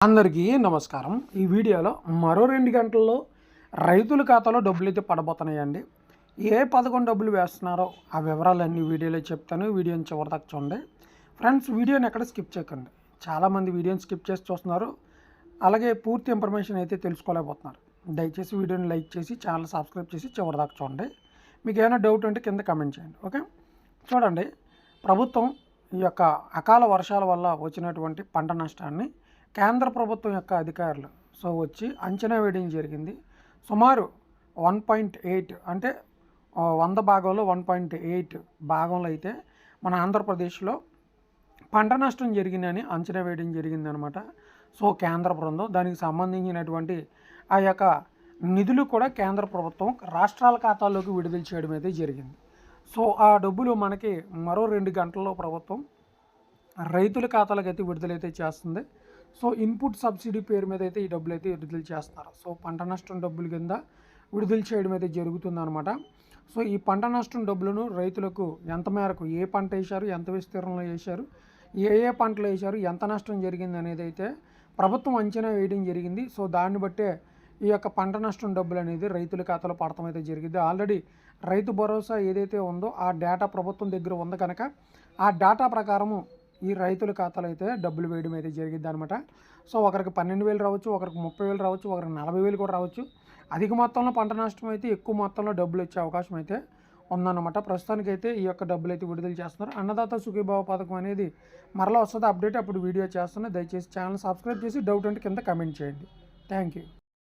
అందరికీ నమస్కారం. ఈ వీడియోలో మరో రెండు గంటల్లో రైతుల ఖాతాలో డబ్బులు అయితే పడబోతున్నాయండి. ఏ పథకం డబ్బులు వేస్తున్నారో ఆ వివరాలన్నీ వీడియోలో చెప్తాను. వీడియోని చివరిదాకా చూడండి. ఫ్రెండ్స్ వీడియోని ఎక్కడ స్కిప్ చేయకండి. చాలామంది వీడియోని స్కిప్ చేసి చూస్తున్నారు. అలాగే పూర్తి ఇన్ఫర్మేషన్ అయితే తెలుసుకోలేకపోతున్నారు. దయచేసి వీడియోని లైక్ చేసి ఛానల్ సబ్స్క్రైబ్ చేసి చివరిదాకా చూడండి. మీకు ఏమైనా డౌట్ ఉంటే కింద కమెంట్ చేయండి ఓకే? చూడండి. ప్రభుత్వం ఈ యొక్క అకాల వర్షాల వల్ల వచ్చినటువంటి పంట నష్టాన్ని కేంద్ర ప్రభుత్వం యొక్క అధికారులు. సో వచ్చి అంచనా వేయడం జరిగింది. సుమారు వన్ పాయింట్ ఎయిట్ అంటే వంద భాగంలో వన్ పాయింట్ ఎయిట్ భాగంలో అయితే మన ఆంధ్రప్రదేశ్లో పంట నష్టం జరిగిందని అంచనా వేయడం జరిగిందనమాట సో కేంద్ర బృందం దానికి సంబంధించినటువంటి ఆ యొక్క నిధులు కూడా కేంద్ర ప్రభుత్వం రాష్ట్రాల ఖాతాల్లోకి విడుదల చేయడం అయితే జరిగింది. సో ఆ డబ్బులు మనకి మరో రెండు గంటల్లో ప్రభుత్వం రైతుల ఖాతాలకు అయితే విడుదలైతే చేస్తుంది. సో ఇన్పుట్ సబ్సిడీ పేరు మీద అయితే ఈ డబ్బులు అయితే విడుదల చేస్తారు సో పంట నష్టం డబ్బుల కింద విడుదల చేయడం అయితే జరుగుతుందన్నమాట. సో ఈ పంట నష్టం డబ్బులను రైతులకు ఎంత మేరకు ఏ పంట వేశారు ఎంత విస్తీర్ణంలో వేశారు ఏ ఏ పంటలు వేశారు ఎంత నష్టం జరిగింది అనేది అయితే ప్రభుత్వం అంచనా వేయడం జరిగింది. సో దాన్ని బట్టే ఈ యొక్క పంట నష్టం డబ్బులు అనేది రైతుల ఖాతాలో పడటం అయితే జరిగింది. ఆల్రెడీ రైతు భరోసా ఏదైతే ఉందో ఆ డేటా ప్రభుత్వం దగ్గర ఉంది కనుక ఆ డేటా ప్రకారము ఈ రైతుల ఖాతాలో అయితే డబ్బులు వేయడం అయితే జరిగింది అనమాట సో ఒకరికి పన్నెండు వేలు రావచ్చు ఒకరికి ముప్పై వేలు రావచ్చు ఒకరికి నలభై వేలు కూడా రావచ్చు. అధిక మొత్తంలో పంట నష్టం అయితే ఎక్కువ మొత్తంలో డబ్బులు వచ్చే అవకాశం అయితే ఉందన్నమాట. ప్రస్తుతానికి అయితే ఈ యొక్క డబ్బులు అయితే విడుదల చేస్తున్నారు. అన్నదాత సుఖీభావ పథకం అనేది మరలా వస్తుంది. అప్డేట్ అప్పుడు వీడియో చేస్తున్నా. దయచేసి ఛానల్ సబ్స్క్రైబ్ చేసి డౌట్ అంటే కింద కమెంట్ చేయండి. Thank you.